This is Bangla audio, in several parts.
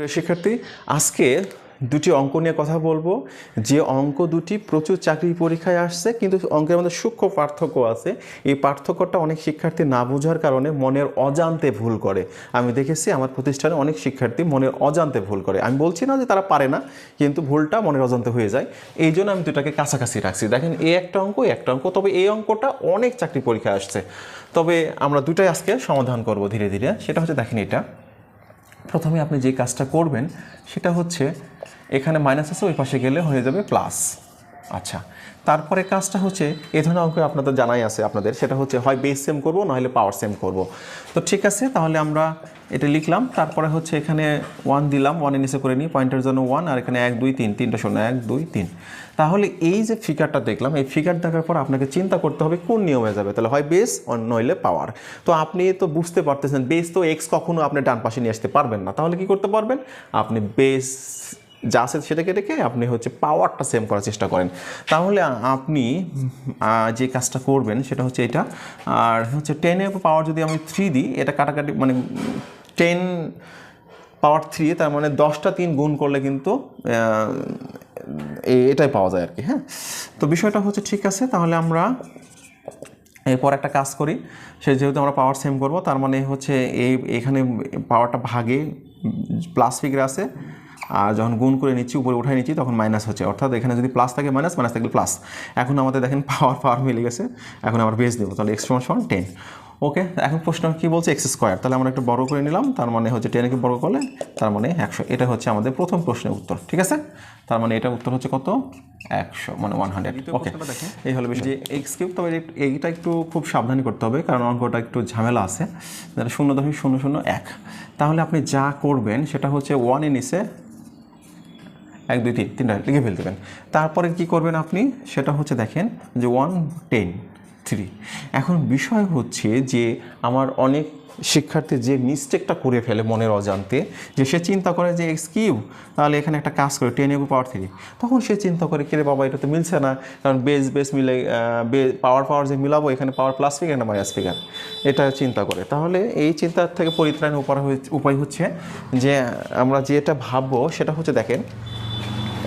প্রিয় শিক্ষার্থী, আজকে দুটি অঙ্ক নিয়ে কথা বলব। যে অঙ্ক দুটি প্রচুর চাকরি পরীক্ষায় আসছে, কিন্তু অঙ্কের মধ্যে সূক্ষ্ম পার্থক্য আছে। এই পার্থক্যটা অনেক শিক্ষার্থী না বোঝার কারণে মনের অজান্তে ভুল করে। আমি দেখেছি আমার প্রতিষ্ঠানে অনেক শিক্ষার্থী মনের অজান্তে ভুল করে। আমি বলছি না যে তারা পারে না, কিন্তু ভুলটা মনের অজান্তে হয়ে যায়। এই জন্য আমি দুটাকে কাছাকাছি রাখছি। দেখেন, এই একটা অঙ্ক একটা অঙ্ক, তবে এই অঙ্কটা অনেক চাকরি পরীক্ষায় আসছে। তবে আমরা দুটাই আজকে সমাধান করব ধীরে ধীরে। সেটা হচ্ছে, দেখেন এটা। প্রথমে আপনি যে কাজটা করবেন, সেটা হচ্ছে এখানে মাইনাস আছে, ওই পাশে গেলে হয়ে যাবে প্লাস আচ্ছা তারপরে কাজটা হচ্ছে, এ ধরনের অঙ্ক আপনাদের জানাই আছে আপনাদের, সেটা হচ্ছে হয় বেস সেম করব নাহলে পাওয়ার সেম করব। তো ঠিক আছে, তাহলে আমরা এটা লিখলাম, তারপরে হচ্ছে এখানে ওয়ান দিলাম ওয়ানের নিচে করে নিই পয়েন্টের জন্য ওয়ান আর এখানে এক, দুই, তিন, তিনটা শূন্য, এক, দুই, তিন। তাহলে এই যে ফিগারটা দেখলাম, এই ফিগার দেখার পর আপনাকে চিন্তা করতে হবে কোন নিয়মে যাবে, তাহলে হয় বেস নইলে পাওয়ার তো আপনি তো বুঝতে পারতেছেন বেস তো এক্স কখনো আপনি ডান পাশে নিয়ে আসতে পারবেন না, তাহলে কি করতে পারবেন? আপনি বেস যা আছে সেটাকে রেখে আপনি হচ্ছে পাওয়ারটা সেম করার চেষ্টা করেন। তাহলে আপনি যে কাজটা করবেন সেটা হচ্ছে এটা। আর হচ্ছে টেনের পাওয়ার যদি আমি থ্রি দিই, এটা কাটাকাটি মানে টেন পাওয়ার থ্রি তার মানে দশটা তিন গুণ করলে কিন্তু এটাই পাওয়া যায় আর কি হ্যাঁ? তো বিষয়টা হচ্ছে ঠিক আছে, তাহলে আমরা এরপর একটা কাজ করি। সে যেহেতু আমরা পাওয়ার সেম করব, তার মানে হচ্ছে এই, এখানে পাওয়ারটা ভাগে প্লাস ফিগার আছে। আর যখন গুণ করে নিচ্ছি উপরে উঠাই নিচ্ছি তখন মাইনাস হচ্ছে। অর্থাৎ এখানে যদি প্লাস থাকে মাইনাস মাইনাস থাকলে প্লাস এখন আমাদের দেখেন পাওয়ার পাওয়ার মিলে গেছে। এখন আমরা বেস দেবো তাহলে এক্স সমান সমান টেন ওকে এখন প্রশ্ন কি বলছে? এক্স স্কোয়ার তাহলে আমরা একটু বড় করে নিলাম তার মানে হচ্ছে টেনকে বড় করলে তার মানে একশো। এটা হচ্ছে আমাদের প্রথম প্রশ্নের উত্তর ঠিক আছে? তার মানে এটা উত্তর হচ্ছে কত? একশো মানে ওয়ান হান্ড্রেড ওকে এই হলো বিষয় যে এক্স কিউব তবে এইটা একটু খুব সাবধানী করতে হবে কারণ অঙ্কটা একটু ঝামেলা আছে। যেটা শূন্য দশমিক শূন্য শূন্য এক। তাহলে আপনি যা করবেন সেটা হচ্ছে ওয়ানের নিচে এক, দুই, তিন, তিনটা লিখে ফেলতে দেবেন তারপরে কি করবেন আপনি? সেটা হচ্ছে দেখেন যে ওয়ান টেন থ্রি এখন বিষয় হচ্ছে যে আমার অনেক শিক্ষার্থী যে মিস্টেকটা করে ফেলে মনের অজান্তে, যে সে চিন্তা করে যে এক্স কিউ তাহলে এখানে একটা কাজ করে টেন এবো পাওয়ার থ্রি তখন সে চিন্তা করে, কিরে বাবা, এটা তো মিলছে না। কারণ বেস বেস মিলে পাওয়ার পাওয়ার যে মিলাবো, এখানে পাওয়ার প্লাস ফিগার না মাইনাস ফিগার এটা চিন্তা করে। তাহলে এই চিন্তা থেকে পরিত্রাণ উপায় উপায় হচ্ছে যে আমরা যেটা ভাববো, সেটা হচ্ছে দেখেন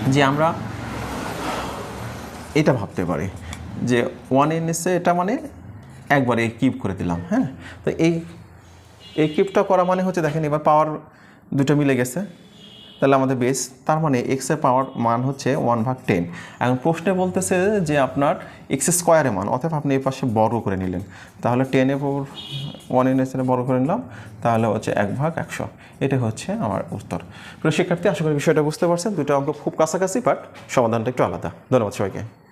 যে আমরা এটা ভাবতে পারি যে ওয়ান এন এসে এটা মানে একবারে কিপ করে দিলাম হ্যাঁ? তো এই এই কিপটা করা মানে হচ্ছে দেখেন, এবার পাওয়ার দুটো মিলে গেছে। তাহলে আমাদের বেস তার মানে এক্সের পাওয়ার মান হচ্ছে ওয়ান ভাগ টেন এখন প্রশ্নে বলতেছে যে আপনার এক্স স্কোয়ারের মান অর্থাৎ আপনি এই পাশে বড় করে নিলেন। তাহলে টেনের ওয়ান এসে বড় করে নিলাম, তাহলে হচ্ছে এক ভাগ একশো। এটা হচ্ছে আমার উত্তর। প্রিয় শিক্ষার্থী, আশা করি বিষয়টা বুঝতে পারছেন। দুটো অঙ্ক খুব কাছাকাছি বাট সমাধানটা একটু আলাদা। ধন্যবাদ সবাইকে।